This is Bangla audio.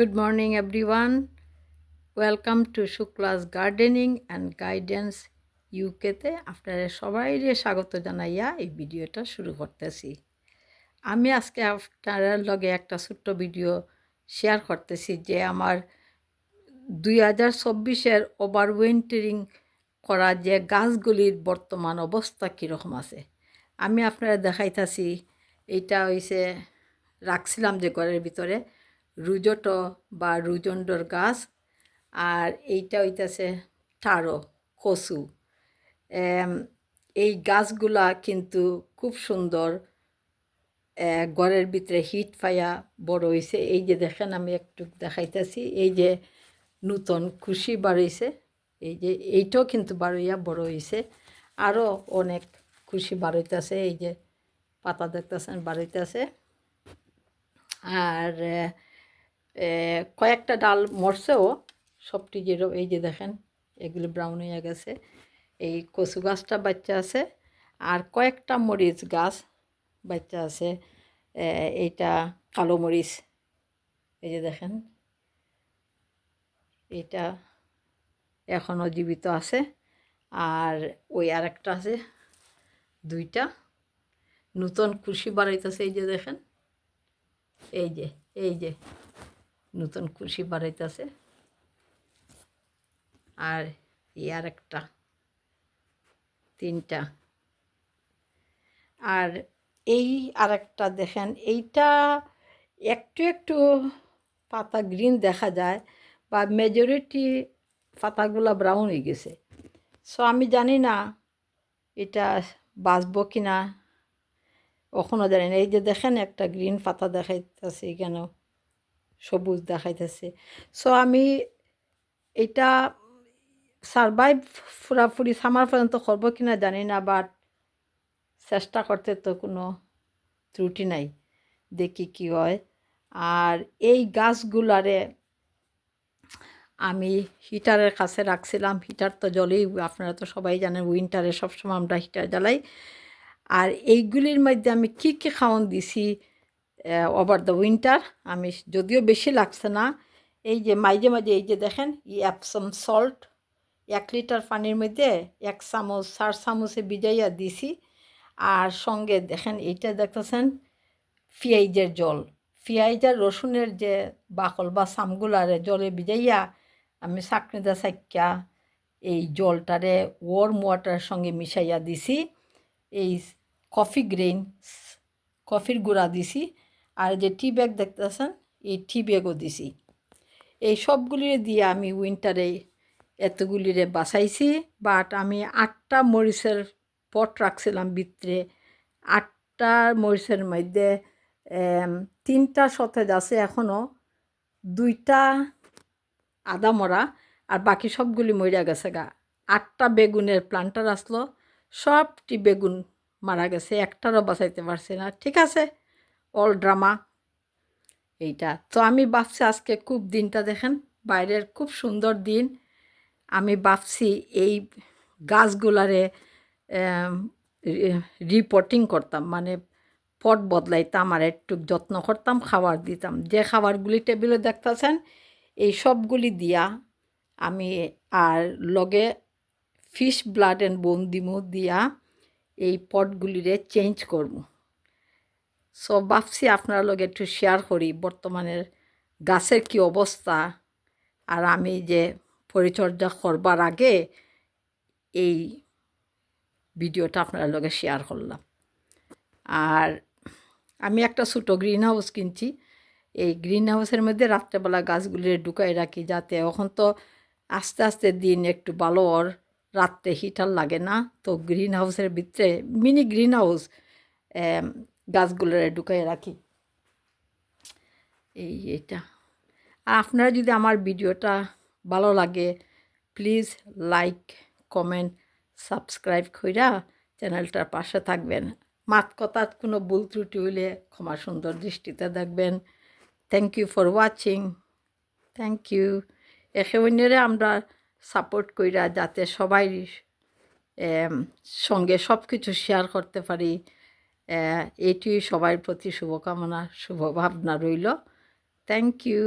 Good morning, everyone. Welcome to Shukla's gardening and guidance ইউকেতে আপনারা সবাইরে স্বাগত জানাইয়া এই ভিডিওটা শুরু করতেছি। আমি আজকে আপনার লগে একটা ছোট্ট ভিডিও শেয়ার করতেছি যে আমার দুই হাজার চব্বিশের ওভার উইন্টারিং করা যে গাছগুলির বর্তমান অবস্থা কীরকম আছে। আমি আপনারা দেখাইতাছি এইটা হইছে রাখছিলাম যে ঘরের ভিতরে। রুজটো বা রুজন্ডর গাছ। আর এইটা হইতাছে টারো, কচু। এই গাছগুলা কিন্তু খুব সুন্দর ঘরের ভিতরে হিট পাইয়া বড় হয়েছে এই যে দেখেন, আমি একটু দেখাইতেছি, এই যে নূতন খুশি বাড়ইছে এই যে এইটাও কিন্তু বাড়ইয়া বড় হয়েছে আরও অনেক খুশি বাড়ইতেছে এই যে পাতা দেখতেছেন বাড়ইতেছে আর কয়েকটা ডাল মরছেও, সবটি যে এই যে দেখেন, এগুলো ব্রাউন হয়ে গেছে। এই কচু গাছটা বাচ্চা আছে, আর কয়েকটা মরিচ গাছ বাচ্চা আছে। এইটা কালো মরিচ, এই যে দেখেন এটা এখনও জীবিত আছে। আর ওই আরেকটা আছে, দুইটা নূতন কুশি বাড়াইতেছে, এই যে দেখেন, এই যে এই যে নতুন কুশি বাড়াইতেছে আর এই আর একটা, তিনটা। আর এই আর একটা দেখেন, এইটা একটু একটু পাতা গ্রিন দেখা যায়, বা মেজরিটি পাতাগুলো ব্রাউন হয়ে গেছে। সো আমি জানি না এটা বাঁচবো কি না কখনো জানি না। এই যে দেখেন, একটা গ্রিন পাতা দেখাইতেছে কেন সবুজ দেখাইতেছে। সো আমি এটা সারভাইভ পুরাপুরি সামার পর্যন্ত করব কিনা জানি না বাট চেষ্টা করতে তো কোনো ত্রুটি নাই, দেখি কি হয়। আর এই গাছগুলারে আমি হিটারের কাছে রাখছিলাম, হিটার তো জলেই, আপনারা তো সবাই জানেন উইন্টারে সবসময় আমরা হিটার জ্বালাই। আর এইগুলির মধ্যে আমি কী কী খাওয়ান দিছি ওভার দ্য উইন্টার আমি যদিও বেশি লাগছে না। এই যে মাঝে মাঝে এই যে দেখেন, ই অ্যাপসম সল্ট এক লিটার পানির মধ্যে এক চামচ, চার চামচে ভিজাইয়া দিছি। আর সঙ্গে দেখেন, এইটা দেখতেছেন পিঁয়াজের জল। আর রসুনের যে বাকল বা সামগুলারে জলে ভিজাইয়া আমি চাকনিদা চাক্যা এই জলটারে ওয়ার্ম ওয়াটারের সঙ্গে মিশাইয়া দিছি। এই কফি গ্রেন কফির গুঁড়া দিছি। আর যে টি ব্যাগ দেখতেছেন, এই টি ব্যাগও দিছি। এই সবগুলি দিয়ে আমি উইন্টারে এতগুলিরে বাসাইছি বাট আমি আটটা মরিচের পট রাখছিলাম ভিতরে। আটটা মরিচের মধ্যে তিনটা সতেজ আছে এখনও দুইটা আদা মরা, আর বাকি সবগুলি মরিয়া গেছে গা। আটটা বেগুনের প্লান্টার আসলো সবটি বেগুন মারা গেছে, একটারও বাঁচাইতে পারছি না। ঠিক আছে? অল ড্রামা এইটা। তো আমি ভাবছি আজকে খুব দিনটা দেখেন, বাইরের খুব সুন্দর দিন। আমি ভাবছি এই গাছগুলারে রিপোর্টিং করতাম মানে পট বদলাইতাম আর একটু যত্ন করতাম, খাবার দিতাম। যে খাবারগুলি টেবিলে দেখতেছেন, এই সবগুলি দিয়া আমি আর লগে ফিশ ব্লাড অ্যান্ড বোন দিমু দিয়া এই পটগুলিরে চেঞ্জ করব। সো ভাবছি আপনার লগে একটু শেয়ার করি বর্তমানের গাছের কি অবস্থা আর আমি যে পরিচর্যা করবার আগে এই ভিডিওটা আপনার লগে শেয়ার করলাম। আর আমি একটা ছোটো গ্রিন হাউস কিনছি। এই গ্রিন হাউসের মধ্যে রাত্রেবেলা গাছগুলি ঢুকাই রাখি যাতে এখন তো আস্তে আস্তে দিন একটু ভালো ওর রাত্রে হিটার লাগে না। তো গ্রিন হাউসের ভিতরে মিনি গ্রিন হাউস গাছগুলো ঢুকাই রাখি। এই এটা। আর আপনারা যদি আমার ভিডিওটা ভালো লাগে প্লিজ লাইক কমেন্ট সাবস্ক্রাইব কইরা চ্যানেলটার পাশে থাকবেন। মাত কথার কোনো ভুল ত্রুটি হইলে ক্ষমা সুন্দর দৃষ্টিতে দেখবেন। Thank you for watching thank you একে অন্যরে আমরা সাপোর্ট কইরা যাতে সবাই সঙ্গে সব কিছু শেয়ার করতে পারি। এটি সবার প্রতি শুভকামনা শুভ ভাবনা রইল। Thank you